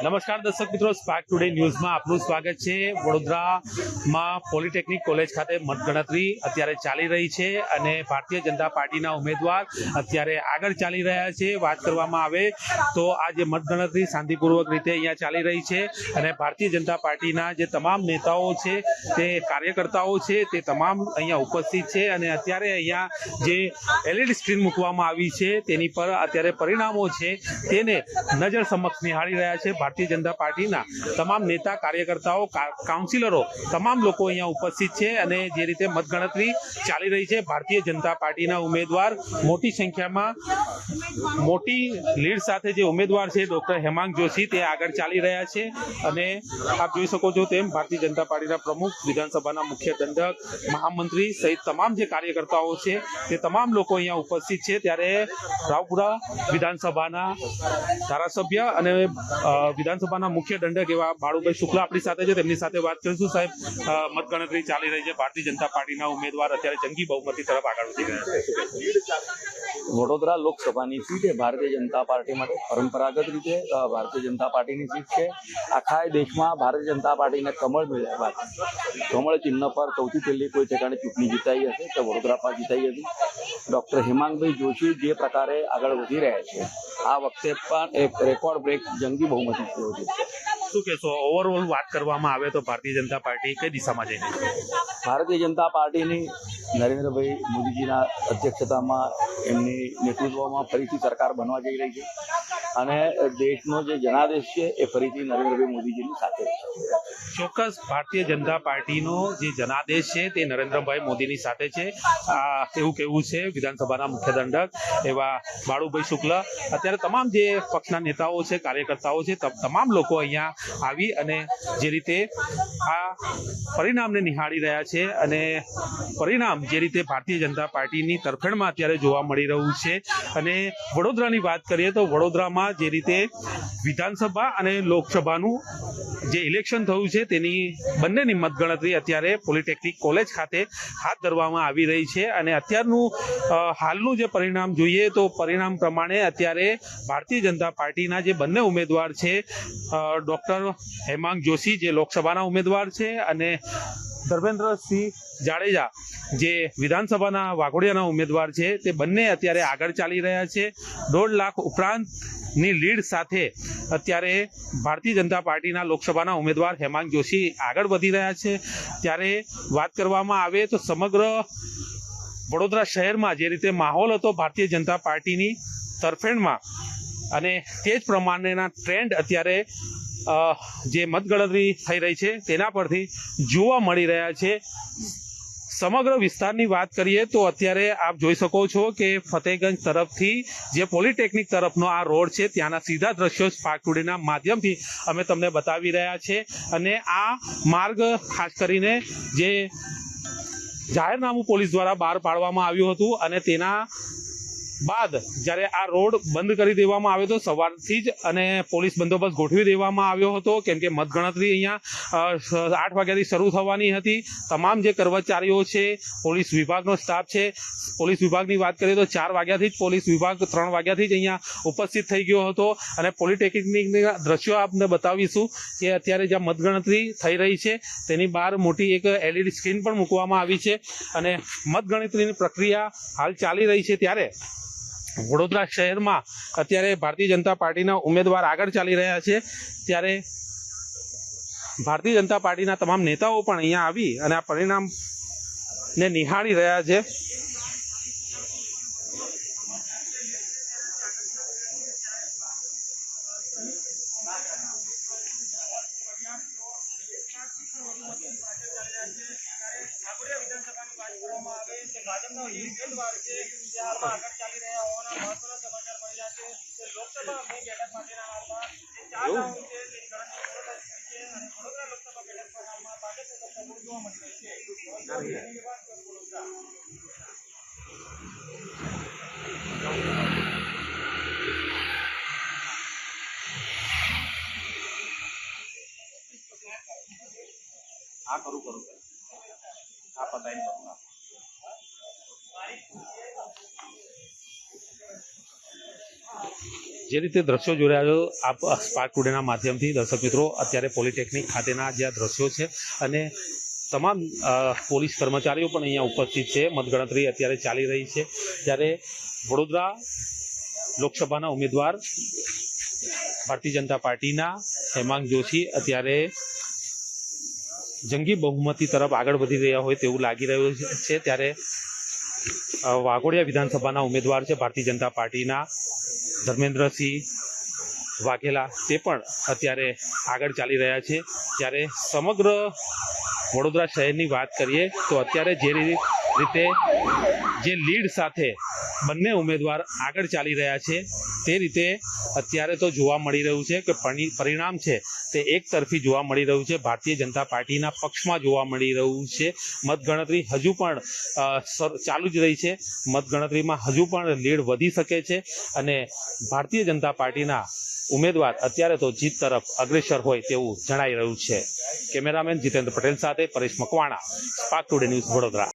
નમસ્કાર દર્શક મિત્રો સ્પાર્ક ટુડે ન્યૂઝમાં આપનું સ્વાગત છે. વડોદરામાં પોલિટેકનિક કોલેજ ખાતે મતગણતરી અત્યારે ચાલી રહી છે અને ભારતીય જનતા પાર્ટીના ઉમેદવાર અત્યારે આગળ ચાલી રહ્યા છે. વાત કરવામાં આવે તો આ જે મતગણતરી શાંતિપૂર્વક રીતે અહીંયા ચાલી રહી છે અને ભારતીય જનતા પાર્ટીના જે તમામ નેતાઓ છે, તે કાર્યકર્તાઓ છે, તે તમામ અહીંયા ઉપસ્થિત છે અને અત્યારે અહીંયા જે એલઈડી સ્ક્રીન મૂકવામાં આવી છે, તેની પર અત્યારે પરિણામો છે. તેને નજર સમક્ષ નિહાળી રહ્યા છે. ભારતીય જનતા પાર્ટીના તમામ નેતા, કાર્યકર્તાઓ કાઉન્સિલરો તમામ લોકો અહીંયા ઉપસ્થિત છે અને જે રીતે મતગણતરી ચાલી રહી છે, ભારતીય જનતા પાર્ટીના ઉમેદવાર મોટી સંખ્યામાં મોટી લીડ સાથે જે ઉમેદવાર છે, ડોક્ટર હેમાંગ જોશી, તે આગળ ચાલી રહ્યા છે અને આપ જોઈ શકો છો તેમ ભારતીય જનતા પાર્ટીના પ્રમુખ, વિધાનસભાના મુખ્ય દંડક, મહામંત્રી સહિત તમામ જે કાર્યકર્તાઓ છે, તે તમામ લોકો અહીંયા ઉપસ્થિત છે. ત્યારે રાવપુરા વિધાનસભાના ધારાસભ્ય અને વિધાનસભાના મુખ્ય દંડક એવા બાળુભાઈ શુક્લા આપણી સાથે છે. તેમની સાથે વાત કરીશું સાહેબ. મતગણતરી ચાલી રહી છે. ભારતીય જનતા પાર્ટીના ઉમેદવાર અત્યારે જંગી બહુમતી તરફ આગળ વધી રહ્યા છે. વડોદરા લોકસભાની સીટ એ ભારતીય જનતા પાર્ટી માટે પરંપરાગત રીતે ભારતીય જનતા પાર્ટીની સીટ છે. આખા દેશમાં ભારતીય જનતા પાર્ટીને કમળ મળ્યા બાદ, કમળ ચિહ્ન પર સૌથી પહેલી કોઈ ઠેકાણે ચૂંટણી જીતાઈ હશે તો વડોદરા પર જીતાઈ હતી? ડોક્ટર હેમાંગભાઈ જોશી જે પ્રકારે આગળ વધી રહ્યા છે, આ વખતે પણ એક રેકોર્ડ બ્રેક જંગી બહુમતી થયો છે શું કહેશો? ઓવરઓલ વાત કરવામાં આવે તો ભારતીય જનતા પાર્ટી કઈ દિશામાં જઈ રહી છે? ભારતીય જનતા પાર્ટીની નરેન્દ્રભાઈ મોદીજીના અધ્યક્ષતામાં એમની નેતૃત્વમાં ફરીથી સરકાર બનવા જઈ રહી છે. અને દેશનો જે જનાદેશ છે એ ફરીથી નરેન્દ્રભાઈ મોદીજીની સાથે છે. ચોક્કસ ભારતીય જનતા પાર્ટીનો જે જનાદેશ છે તે નરેન્દ્રભાઈ મોદીની સાથે છે. આ એવું કેવું છે વિધાનસભાના મુખ્ય દંડક એવા બાળુભાઈ શુક્લ. અત્યારે તમામ જે પક્ષના નેતાઓ છે, કાર્યકર્તાઓ છે તમામ લોકો અહીંયા આવી અને જે રીતે આ પરિણામને નિહાળી રહ્યા છે અને પરિણામ જે રીતે ભારતીય જનતા પાર્ટીની તરફેણમાં અત્યારે જોવા મળી રહ્યું છે. અને વડોદરાની વાત કરીએ તો વડોદરામાં જે રીતે વિધાનસભા અને લોકસભાનું જે ઇલેક્શન થયું છે તેની બંનેની મતગણતરી અત્યારે પોલિટેકનિક કોલેજ ખાતે હાથ ધરવામાં આવી રહી છે અને અત્યારનું હાલનું જે પરિણામ જોઈએ તો પરિણામ પ્રમાણે અત્યારે ભારતીય જનતા પાર્ટીના જે બંને ઉમેદવાર છે ડોક્ટર હેમાંગ જોશી જે લોકસભાના ઉમેદવાર છે અને ધર્મેન્દ્રસિંહ જાડેજા જે વિધાનસભાના વાઘોડિયાના ઉમેદવાર છે, તે બંને અત્યારે આગળ ચાલી રહ્યા છે. દોઢ લાખ ઉપરાંતની લીડ સાથે અત્યારે ભારતીય જનતા પાર્ટીના લોકસભાના ઉમેદવાર હેમાંગ જોશી આગળ વધી રહ્યા છે. ત્યારે વાત કરવામાં આવે તો સમગ્ર વડોદરા શહેરમાં જે રીતે માહોલ હતો ભારતીય જનતા પાર્ટીની તરફેણમાં અને તે જ પ્રમાણેના ટ્રેન્ડ અત્યારે જે મતગણતરી થઈ રહી છે તેના પરથી જોવા મળી રહ્યા છે. સમગ્ર વિસ્તારની વાત કરીએ તો અત્યારે આપ જોઈ શકો છો કે ફતેહગંજ તરફથી જે પોલિટેકનિક તરફનો આ રોડ છે, ત્યાંના સીધા દ્રશ્યો સ્પાર્ક ટુડેના માધ્યમથી અમે તમને બતાવી રહ્યા છે. અને આ માર્ગ ખાસ કરીને જે જાહેરનામું પોલીસ દ્વારા બહાર પાડવામાં આવ્યું હતું અને તેના બાદ જ્યારે આ રોડ બંધ કરી દેવામાં આવ્યો હતો, સવારથી જ અને પોલીસ બંદોબસ્ત ગોઠવી દેવામાં આવ્યો હતો, કેમ કે મતગણતરી અહીંયા આઠ વાગ્યાથી શરૂ થવાની હતી. તમામ જે કર્મચારીઓ છે, પોલીસ વિભાગનો સ્ટાફ છે, પોલીસ વિભાગની વાત કરીએ તો ચાર વાગ્યાથી જ પોલીસ વિભાગ ત્રણ વાગ્યાથી જ અહીંયા ઉપસ્થિત થઈ ગયો હતો. અને પોલિટેકનિકના દ્રશ્યો આપને બતાવીશું કે અત્યારે જ્યાં મતગણતરી થઈ રહી છે, તેની બહાર મોટી એક એલઈડી સ્ક્રીન પણ મૂકવામાં આવી છે. અને મતગણતરીની પ્રક્રિયા હાલ ચાલી રહી છે ત્યારે વડોદરા શહેરમાં અત્યારે ભારતીય જનતા પાર્ટીના ઉમેદવાર આગળ ચાલી રહ્યા છે. ત્યારે ભારતીય જનતા પાર્ટીના તમામ નેતાઓ પણ અહીંયા આવી અને આ પરિણામને નિહાળી રહ્યા છે. આ કરું કરું આ પતાવી કરું જે રીતે દ્રશ્યો જોઈ રહ્યા છો, આપ સ્પાર્ક ટુડેના માધ્યમથી દર્શક મિત્રો, અત્યારે પોલિટેકનિક ખાતેના જે આ દ્રશ્યો છે અને તમામ પોલીસ કર્મચારીઓ પણ અહીંયા ઉપસ્થિત છે. મતગણતરી અત્યારે ચાલી રહી છે. ત્યારે વડોદરા લોકસભાના ઉમેદવાર ભારતીય જનતા પાર્ટીના હેમાંગ જોશી અત્યારે જંગી બહુમતી તરફ આગળ વધી રહ્યા હોય તેવું લાગી રહ્યું છે. ત્યારે વાઘોડિયા વિધાનસભાના ઉમેદવાર છે ભારતીય જનતા પાર્ટીના ધર્મેન્દ્રસિંહ વાઘેલા. તે પણ અત્યારે આગળ ચાલી રહ્યા છે. ત્યારે સમગ્ર વડોદરા શહેરની વાત કરીએ તો અત્યારે જે રી- રીતે જે લીડ સાથે બંને ઉમેદવાર આગળ ચાલી રહ્યા છે, તે રીતે અત્યારે તો જોવા મળી રહ્યું છે કે પરિ- પરિણામ છે તે એક તરફી જોવા મળી રહ્યું છે. ભારતીય જનતા પાર્ટીના પક્ષમાં જોવા મળી રહ્યું છે. મતગણતરી હજુ પણ ચાલુ જ રહી છે. મતગણતરીમાં હજુ પણ લીડ વધી શકે છે અને ભારતીય જનતા પાર્ટીના ઉમેદવાર અત્યારે તો જીત તરફ અગ્રેસર હોય તેવું જણાઈ રહ્યું છે. કેમેરામેન જીતેન્દ્ર પટેલ સાથે Paresh Makwana Spark Today News Vadodara.